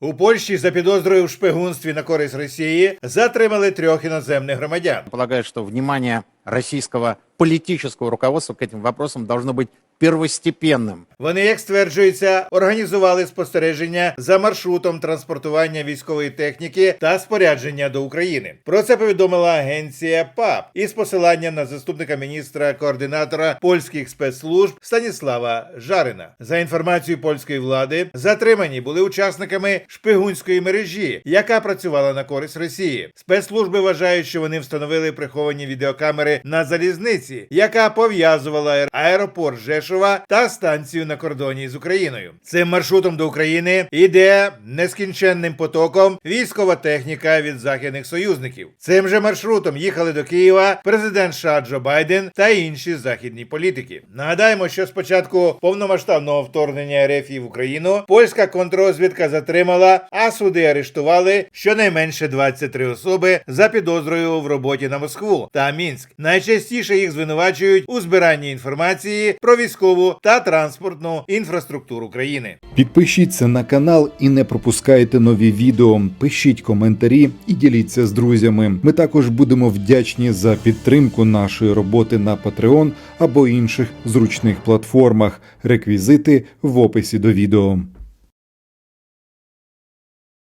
У Польщі за підозрою в шпигунстві на користь Росії затримали трьох іноземних громадян. Полагаю, що внимание российского политического руководства к этим вопросам должно быть первостепенным. Вони, як стверджується, організували спостереження за маршрутом транспортування військової техніки та спорядження до України. Про це повідомила агенція ПАП із посиланням на заступника міністра координатора польських спецслужб Станіслава Жарина. За інформацією польської влади, затримані були учасниками шпигунської мережі, яка працювала на користь Росії. Спецслужби вважають, що вони встановили приховані відеокамери на залізниці, яка пов'язувала аеропорт Жешова та станцію на кордоні з Україною. Цим маршрутом до України йде нескінченним потоком військова техніка від західних союзників. Цим же маршрутом їхали до Києва президент США Джо Байден та інші західні політики. Нагадаємо, що спочатку повномасштабного вторгнення РФ в Україну польська контррозвідка затримала, а суди арештували щонайменше 23 особи за підозрою в роботі на Москву та Мінськ. Найчастіше їх звинувачують у збиранні інформації про військову та транспортну інфраструктуру країни. Підпишіться на канал і не пропускайте нові відео. Пишіть коментарі і діліться з друзями. Ми також будемо вдячні за підтримку нашої роботи на Patreon або інших зручних платформах. Реквізити в описі до відео.